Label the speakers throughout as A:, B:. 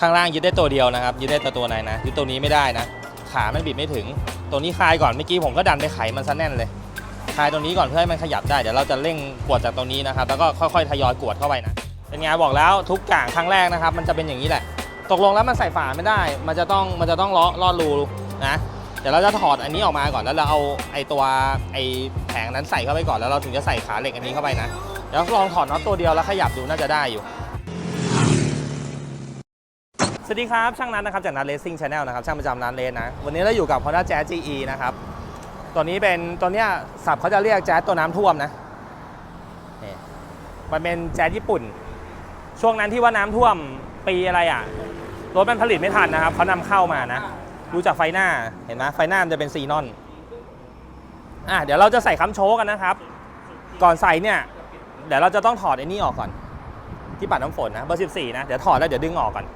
A: ข้างล่างยึดได้ตัวเดียวนะครับยึดได้แต่ตัวไหนนะยึดตัวนี้ไม่ได้นะ ขามันบิดไม่ถึง ตัวนี้คลายก่อนเมื่อกี้ผมก็ดันไปไขมันซะแน่นเลยคลายตรงนี้ก่อนเพื่อให้มันขยับได้เดี๋ยวเราจะเร่งกวดจากตรงนี้นะครับ แล้วก็ค่อยๆทยอยกวดเข้าไปนะเป็นไงบอกแล้วทุกอย่างครั้งแรกนะครับ มันจะเป็นอย่างนี้แหละ ตกลงแล้วมันใส่ฝาไม่ได้ มันจะต้องมันจะต้องล้อลอดรูนะเดี๋ยวเราจะถอดอันนี้ออกมาก่อนแล้วเราเอาไอตัวไอแผงนั้นใส่เข้าไปก่อนแล้วเราถึงจะใส่ขาเหล็กอันนี้เข้าไปนะเดี๋ยวลองถอดน็อตตัวเดียวแล้วขยับดูน่าจะได้อยู่ สวัสดีครับ ช่างนัทนะครับจากนัทเลสซิ่งชาแนลนะครับช่างประจำร้านเลสนะ วันนี้เราอยู่กับ Honda Jazz GE นะครับตัวนี้เป็นตัวเนี้ยสับเขาจะเรียกแจ๊สตัวน้ำท่วมนะมันเป็นแจ๊สญี่ปุ่น ช่วงนั้นที่ว่าน้ำท่วมปีอะไรอะรถมันผลิตไม่ทันนะครับเขานำเข้ามานะดูจากไฟหน้าเห็นไหมไฟหน้ามันจะเป็นซีนอนอะเดี๋ยวเราจะใส่ค้ำโชกกันนะครับ ก่อนใส่เนี่ยเดี๋ยวเราจะต้องถอดไอ้นี่ออกก่อน ที่ปัดน้ำฝนนะเบอร์14นะเดี๋ยวถอดแล้วเดี๋ยวดึงออกก่อน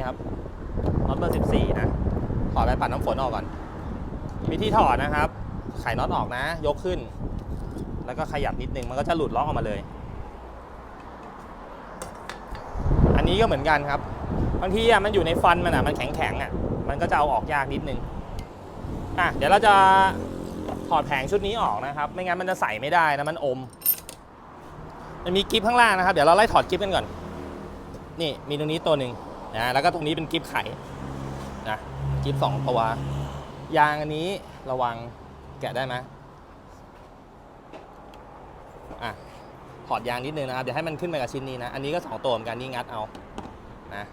A: นี่ครับน็อตเบอร์14 นะ ถอดไปปัดน้ำฝนออกก่อน วิธีถอดนะครับ ไขน็อตออกนะ ยกขึ้น แล้วก็ขยับนิดนึง มันก็จะหลุดล็อกออกมาเลย อันนี้ก็เหมือนกันครับ บางทีอะมันอยู่ในฟันมันอะ มันแข็งแข็งๆอะ มันก็จะเอาออกยากนิดนึง อะ เดี๋ยวเราจะถอดแผงชุดนี้ออกนะครับ ไม่งั้นมันจะใส่ไม่ได้นะ มันอม มันมีกิฟข้างล่างนะครับ เดี๋ยวเราไล่ถอดกิฟกันก่อน นี่ มีตรงนี้ตัวหนึ่ง นะแล้วก็ตรงนี้เป็นกิฟไขนะกิฟสองตัวยางอันนี้ระวังแกะได้ไหมอะถอดยางนิดนึงนะครับเดี๋ยวให้มันขึ้นไปกับชิ้นนี้นะ อันนี้ก็สองตัวเหมือนกันนี่งัดเอานะ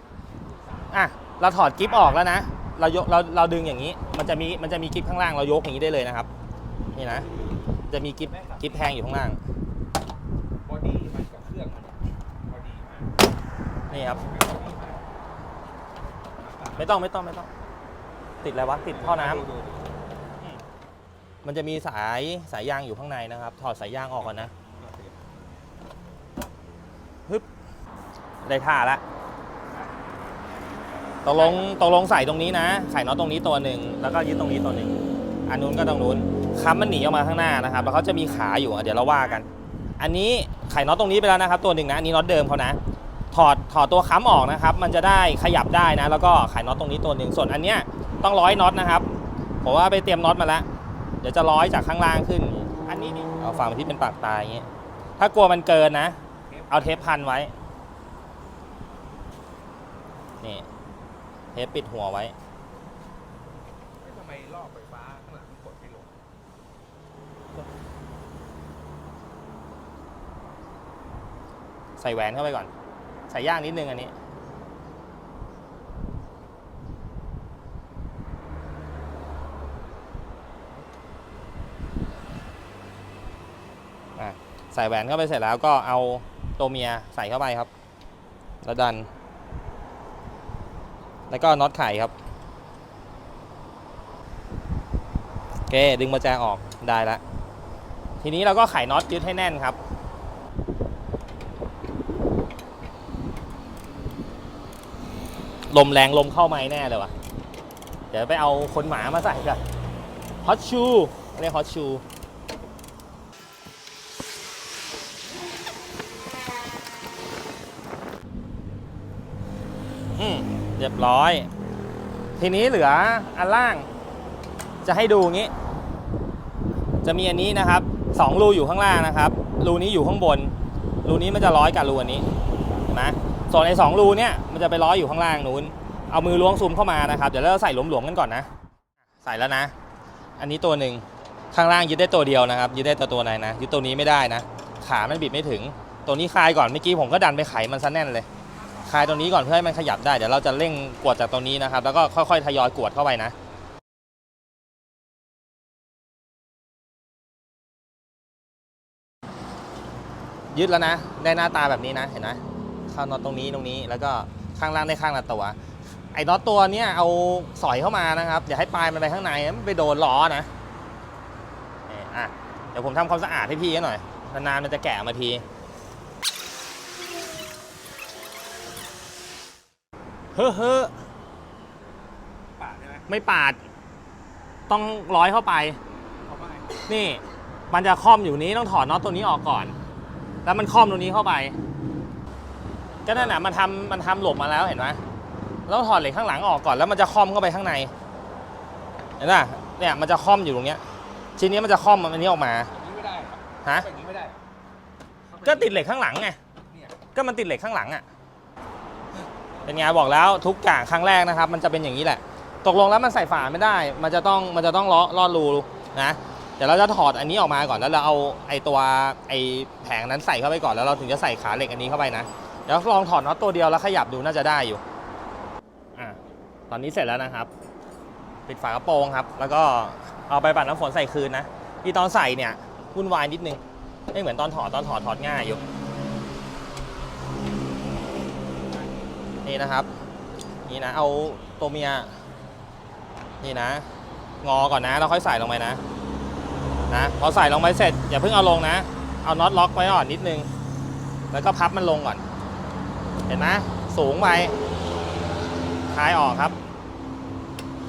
A: อะเราถอดกิฟออกแล้วนะเรายกเราเราดึงอย่างนี้ มันจะมีมันจะมีกิฟข้างล่างเรายกอย่างนี้ได้เลยนะครับนี่นะจะมีกิฟกิฟแทงอยู่ข้างล่าง
B: บอดี้มันกับเครื่องมันบอดี้มาก
A: นี่ครับ ไม่ต้องไม่ต้องไม่ต้อง ติดอะไรวะติดท่อน้ำ
B: ดูดูดู
A: มันจะมีสายสายยางอยู่ข้างในนะครับ ถอดสายยางออกก่อนนะฮึบได้ท่าละตกลงตกลงใส่ตรงนี้นะไข่น็อตตรงนี้ตัวหนึ่งแล้วก็ยึดตรงนี้ตัวหนึ่งอันนู้นก็ตรงนู้นค้ำมันหนีออกมาข้างหน้านะครับ แล้วเขาจะมีขาอยู่อะเดี๋ยวเราว่ากัน อันนี้ไข่น็อตตรงนี้ไปแล้วนะครับ ตัวหนึ่งนะอันนี้น็อตเดิมเขานะ ถอดถอดตัวค้ำออกนะครับ มันจะได้ขยับได้นะ แล้วก็ไข่น็อตตรงนี้ตัวหนึ่งส่วนอันเนี้ยต้องร้อยน็อตนะครับผมว่าไปเตรียมน็อตมาแล้วเดี๋ยวจะร้อยจากข้างล่างขึ้น อันนี้นี่เอาฝั่งที่เป็นปากตายอย่างเงี้ยถ้ากลัวมันเกินนะ เอาเทปพันไว้นี่เทปปิดหัวไว้
B: เอ๊ะทำไมรอบไฟฟ้าข้างหลังมันกดไม่ลง
A: ใส่แหวนเข้าไปก่อน ใส่ย่างนิดนึงอันนี้ ใส่แหวนเข้าไปเสร็จแล้วก็เอาตัวเมียใส่เข้าไปครับ แล้วดัน แล้วก็น็อตไข่ครับโอเคดึงมาแจออกได้แล้วทีนี้เราก็ไขน็อตยึดให้แน่นครับ ลมแรงลมเข้าไม้แน่เลยวะเดี๋ยวไปเอาคนหมามาใส่กันฮอตชูเรียกฮอตชูอืมเรียบร้อย ทีนี้เหลืออันล่าง จะให้ดูงี้ จะมีอันนี้นะครับสองรูอยู่ข้างล่างนะครับ รูนี้อยู่ข้างบน รูนี้มันจะร้อยกับรูอันนี้เห็นไหม ส่วนไอ้สองรูเนี่ยมันจะไปร้อยอยู่ข้างล่างนู้น เอามือล้วงซูมเข้ามานะครับ เดี๋ยวเราใส่หลวมๆกันก่อนนะ ใส่แล้วนะ อันนี้ตัวหนึ่งข้างล่างยึดได้ตัวเดียวนะครับ ยึดได้ตัวตัวไหนนะ ยึดตัวนี้ไม่ได้นะ ขามันบิดไม่ถึง ตัวนี้คลายก่อน เมื่อกี้ผมก็ดันไปไขมันซะแน่นเลย คลายตัวนี้ก่อนเพื่อให้มันขยับได้ เดี๋ยวเราจะเร่งกวดจากตัวนี้นะครับ แล้วก็ค่อยๆทยอยกวดเข้าไปนะยึดแล้วนะ ได้หน้าตาแบบนี้นะ เห็นไหม เข้าน็อตตรงนี้ตรงนี้ แล้วก็ข้างล่างได้ข้างละตัว ไอ้น็อตตัวเนี้ยเอาสอยเข้ามานะครับอย่าให้ปลายมันไปข้างในมันไปโดนล้อนะนี่อะเดี๋ยวผมทำความสะอาดให้พี่หน่อยนานๆมันจะแกะออกมาทีเฮ้อเฮ้อ
B: ปาดใช่ไหม
A: ไม่ปาด ต้องร้อยเข้าไป
B: เขาว่าไง
A: นี่ มันจะค่อมอยู่นี้ต้องถอดน็อตตัวนี้ออกก่อน แล้วมันค่อมตรงนี้เข้าไป ก็นั่นแหะมันทำมันทำหลบมาแล้วเห็นไหมแล้วถอดเหล็กข้างหลังออกก่อนแล้วมันจะค่อมเข้าไปข้างในเห็นป่ะเนี่ยมันจะค่อมอยู่ตรงเนี้ยชิ้นนี้มันจะค่อมอันนี้ออกมา
B: นี้ไม่ได้ครับ
A: ฮะ
B: อย่างนี้ไม่ได้
A: ก็ติดเหล็กข้างหลังไงก็มันติดเหล็กข้างหลังอะเป็นไงบอกแล้วทุกอย่างครั้งแรกนะครับ มันจะเป็นอย่างนี้แหละ ตกลงแล้วมันใส่ฝาไม่ได้ มันจะต้องมันจะต้องล้อลอดรูนะเดี๋ยวเราจะถอดอันนี้ออกมาก่อนแล้วเราเอาไอตัวไอแผงนั้นใส่เข้าไปก่อนแล้วเราถึงจะใส่ขาเหล็กอันนี้เข้าไปนะ เดี๋ยวลองถอดน็อตตัวเดียวแล้วขยับดูน่าจะได้อยู่อะตอนนี้เสร็จแล้วนะครับ ปิดฝากระโปรงครับ แล้วก็เอาไปปัดน้ำฝนใส่คืนนะที่ตอนใส่เนี่ยวุ่นวายนิดนึงไม่เหมือนตอนถอดตอนถอดถอดง่ายอยู่นี่นะครับ นี่นะ เอาตัวเมีย นี่นะ งอก่อนนะแล้วค่อยใส่ลงไปนะ นะ พอใส่ลงไปเสร็จอย่าเพิ่งเอาลงนะ เอาน็อตล็อกไว้ก่อนนิดนึง แล้วก็พับมันลงก่อน เห็นไหมสูงไปคลายออกครับ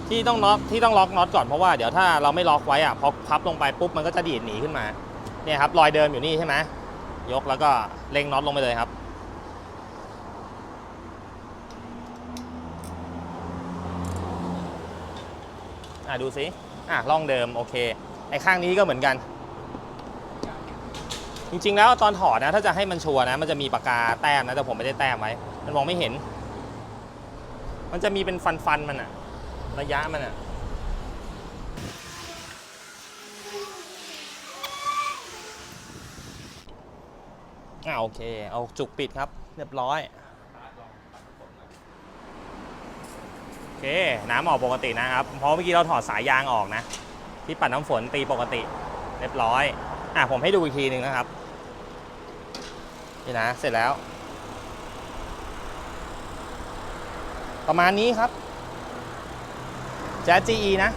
A: ที่ต้องล็อกที่ต้องล็อกน็อตก่อนเพราะว่าเดี๋ยวถ้าเราไม่ล็อกไว้อะพอพับลงไปปุ๊บมันก็จะดีดหนีขึ้นมาเนี่ยครับรอยเดิมอยู่นี่ใช่ไหมยกแล้วก็เล็งน็อตลงไปเลยครับ อะดูสิอะร่องเดิมโอเคไอ้ข้างนี้ก็เหมือนกัน จริง ๆ แล้วตอนถอดนะ ถ้าจะให้มันชัวร์นะ มันจะมีปากกาแต้มนะ แต่ผมไม่ได้แต้มไว้ มันมองไม่เห็น มันจะมีเป็นฟันฟันๆมันอะระยะมันอะอ่าโอเค เอาจุกปิดครับ เรียบร้อย โอเค น้ำออกปกตินะครับ เพราะเมื่อกี้เราถอดสายยางออกนะ ที่ปัดน้ำฝนตีปกติ เรียบร้อย อะผมให้ดูอีกทีหนึ่งนะครับ นี่นะ เสร็จแล้ว ประมาณนี้ครับแจ๊ GE นะ